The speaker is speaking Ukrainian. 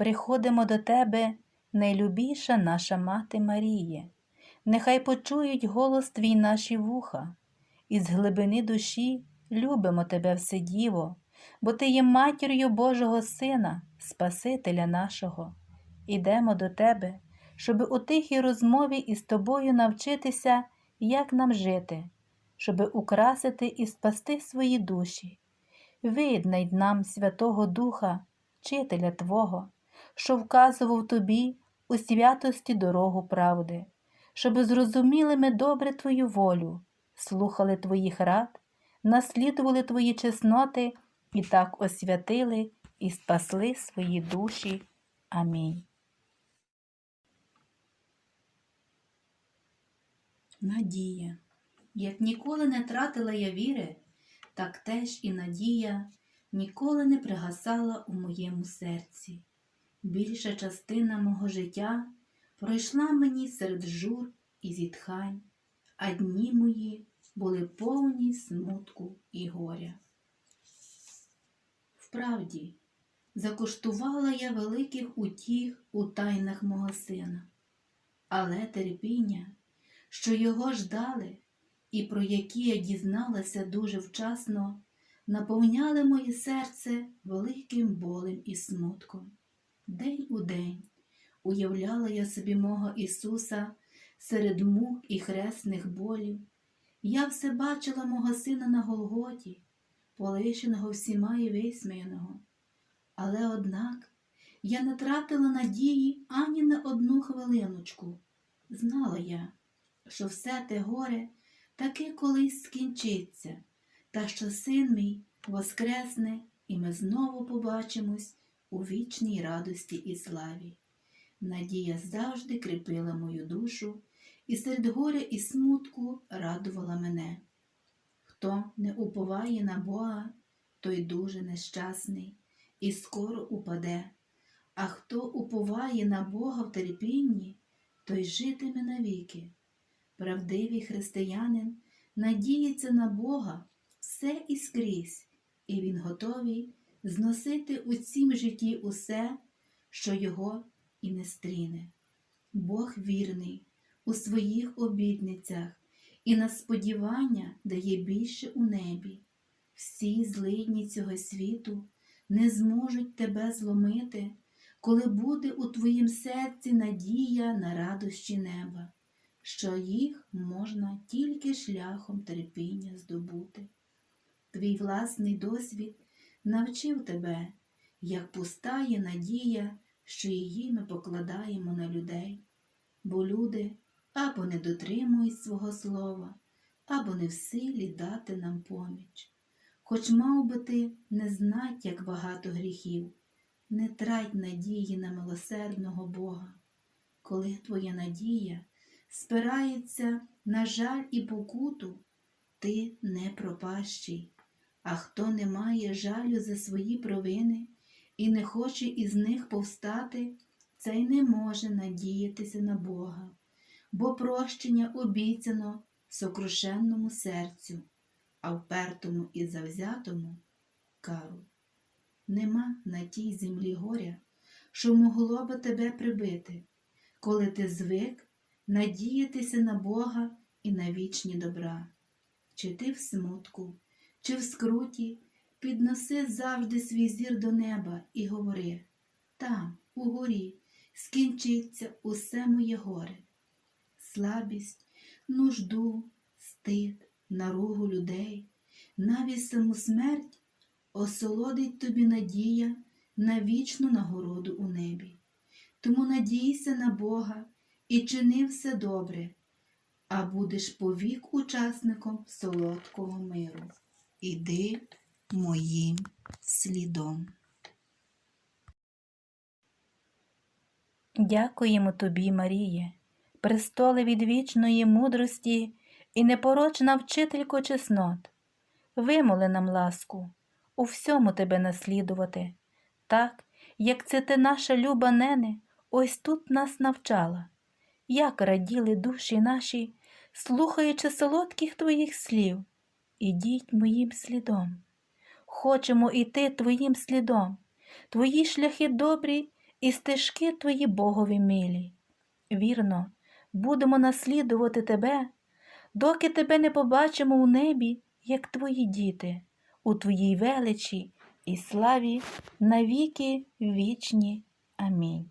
приходимо до тебе, найлюбіша наша мати Маріє, нехай почують голос твій наші вуха, і з глибини душі любимо тебе, Вседіво, бо ти є матір'ю Божого Сина, Спасителя нашого. Ідемо до тебе, щоби у тихій розмові із тобою навчитися, як нам жити, щоби украсити і спасти свої душі. Виднай нам Святого Духа, Вчителя Твого, що вказував тобі у святості дорогу правди, щоби зрозуміли ми добре Твою волю, слухали Твоїх рад, наслідували Твої чесноти і так освятили і спасли свої душі. Амінь. Надія. Як ніколи не тратила я віри, так теж і надія ніколи не пригасала у моєму серці. Більша частина мого життя пройшла мені серед жур і зітхань, а дні мої були повні смутку і горя. Вправді, закуштувала я великих утіх у тайнах мого сина, але терпіння, що його ждали, і про які я дізналася дуже вчасно, наповняли моє серце великим болем і смутком. День у день уявляла я собі мого Ісуса серед мук і хресних болів. Я все бачила мого сина на Голготі, полишеного всіма і висміяного. Але однак я не тратила надії ані на одну хвилиночку. Знала я, що все те горе таки колись скінчиться, та що син мій воскресне, і ми знову побачимось у вічній радості і славі. Надія завжди кріпила мою душу і серед горя і смутку радувала мене. Хто не уповає на Бога, той дуже нещасний і скоро упаде, а хто уповає на Бога в терпінні, той житиме навіки. Правдивий християнин надіється на Бога все і скрізь, і він готовий зносити у цім житті усе, що його і не стріне. Бог вірний у своїх обітницях і на сподівання дає більше у небі. Всі злидні цього світу не зможуть тебе зломити, коли буде у твоїм серці надія на радощі неба, що їх можна тільки шляхом терпіння здобути. Твій власний досвід навчив тебе, як пуста є надія, що її ми покладаємо на людей, бо люди або не дотримують свого слова, або не в силі дати нам поміч. Хоч мав би ти не знать, як багато гріхів, не трать надії на милосердного Бога. Коли твоя надія спирається на жаль і покуту, ти не пропащий, а хто не має жалю за свої провини і не хоче із них повстати, цей не може надіятися на Бога, бо прощення обіцяно сокрушенному серцю, а впертому і завзятому кару. Нема на тій землі горя, що могло би тебе прибити, коли ти звик надіятися на Бога і на вічні добра. Чи ти в смутку, чи в скруті, підноси завжди свій зір до неба і говори там, угорі, скінчиться усе моє горе, слабість, нужду, стид, наругу людей, навіть саму смерть осолодить тобі надія на вічну нагороду у небі. Тому надійся на Бога і чини все добре, а будеш повік учасником солодкого миру. Іди моїм слідом. Дякуємо тобі, Маріє, престоле відвічної мудрості і непорочна вчителько чеснот. Вимоли нам ласку, у всьому тебе наслідувати, так, як це ти наша люба нене, ось тут нас навчала, як раділи душі наші, слухаючи солодких твоїх слів, ідіть моїм слідом. Хочемо іти твоїм слідом, твої шляхи добрі і стежки твої Богові милі. Вірно, будемо наслідувати тебе, доки тебе не побачимо у небі, як твої діти, у твоїй величі і славі навіки вічні. Амінь.